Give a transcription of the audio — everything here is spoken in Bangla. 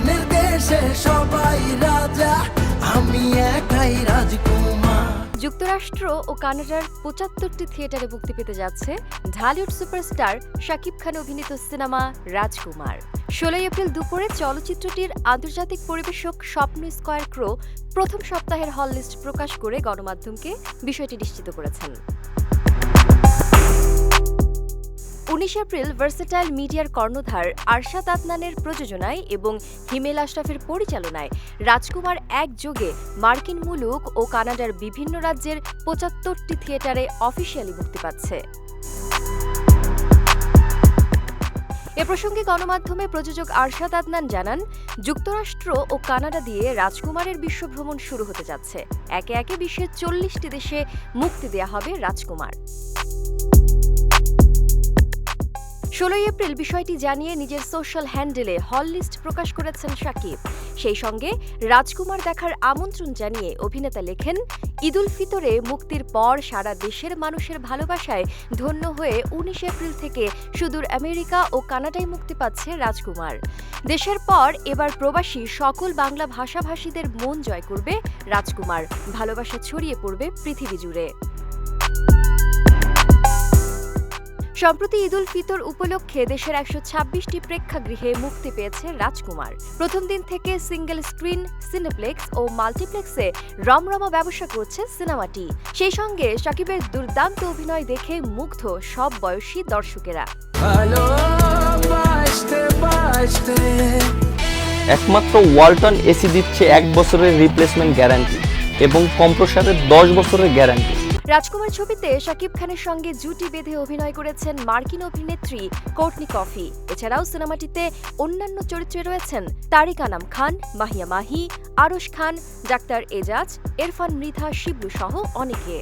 মনের দেশে সবাই রাজা, আমি একাই রাজকুমার। যুক্তরাষ্ট্র ও কানাডার পঁচাত্তরটি থিয়েটারে মুক্তি পেতে যাচ্ছে ঢালিউড সুপারস্টার শাকিব খান অভিনীত সিনেমা রাজকুমার। ষোলোই এপ্রিল দুপুরে চলচ্চিত্রটির আন্তর্জাতিক পরিবেশক স্বপ্ন স্কয়ার ক্রো প্রথম সপ্তাহের হল লিস্ট প্রকাশ করে গণমাধ্যমকে বিষয়টি নিশ্চিত করেছেন। উনিশ এপ্রিল ভার্সেটাইল মিডিয়ার কর্ণধার আরশাদ আদনানের প্রযোজনায় এবং হিমেল আশরাফের পরিচালনায় রাজকুমার একযোগে মার্কিন মুলুক ও কানাডার বিভিন্ন রাজ্যের পঁচাত্তরটি থিয়েটারে অফিসিয়ালি মুক্তি পাচ্ছে। এ প্রসঙ্গে গণমাধ্যমে প্রযোজক আরশাদ আদনান জানান, যুক্তরাষ্ট্র ও কানাডা দিয়ে রাজকুমারের বিশ্বভ্রমণ শুরু হতে যাচ্ছে। একে একে বিশ্বের চল্লিশটি দেশে মুক্তি দেয়া হবে রাজকুমার। ষোলোই এপ্রিল বিষয়টি জানিয়ে নিজের সোশ্যাল হ্যান্ডেলে হল লিস্ট প্রকাশ করেছেন শাকিব সেই সঙ্গে রাজকুমার দেখার আমন্ত্রণ জানিয়ে অভিনেতা লেখেন, ঈদুল ফিতরে মুক্তির পর সারা দেশের মানুষের ভালোবাসায় ধন্য হয়ে উনিশ এপ্রিল থেকে সুদূর আমেরিকা ও কানাডায় মুক্তি পাচ্ছে রাজকুমার। দেশের পর এবার প্রবাসী সকল বাংলা ভাষাভাষীদের মন জয় করবে রাজকুমার। ভালোবাসা ছড়িয়ে পড়বে পৃথিবী জুড়ে। সম্প্রতি ঈদুল ফিতর উপলক্ষে দেশের একশো ছাব্বিশটি প্রেক্ষাগৃহে মুক্তি পেয়েছে রাজকুমার। প্রথম দিন থেকে সিঙ্গেল স্ক্রিন, সিনেপ্লেক্স ও মাল্টিপ্লেক্সে রমরমা ব্যবসা করছে সিনেমাটি। সেই সঙ্গে সাকিবের দুর্দান্ত অভিনয় দেখে মুগ্ধ সব বয়সী দর্শকেরা। একমাত্র ওয়ালটন এসি দিচ্ছে এক বছরের রিপ্লেসমেন্ট গ্যারান্টি এবং কম্প্রসারের দশ বছরের গ্যারান্টি রাজকুমার ছবিতে শাকিব খানের সঙ্গে জুটি বেঁধে অভিনয় করেছেন মার্কিন অভিনেত্রী কোর্টনি কফি। এছাড়াও সিনেমাটিতে অন্যান্য চরিত্রে রয়েছেন তারিক আনাম খান, মাহিয়া মাহি, আরশ খান, ডাক্তার এজাজ, এরফান মৃধা, শিবলু সহ অনেকে।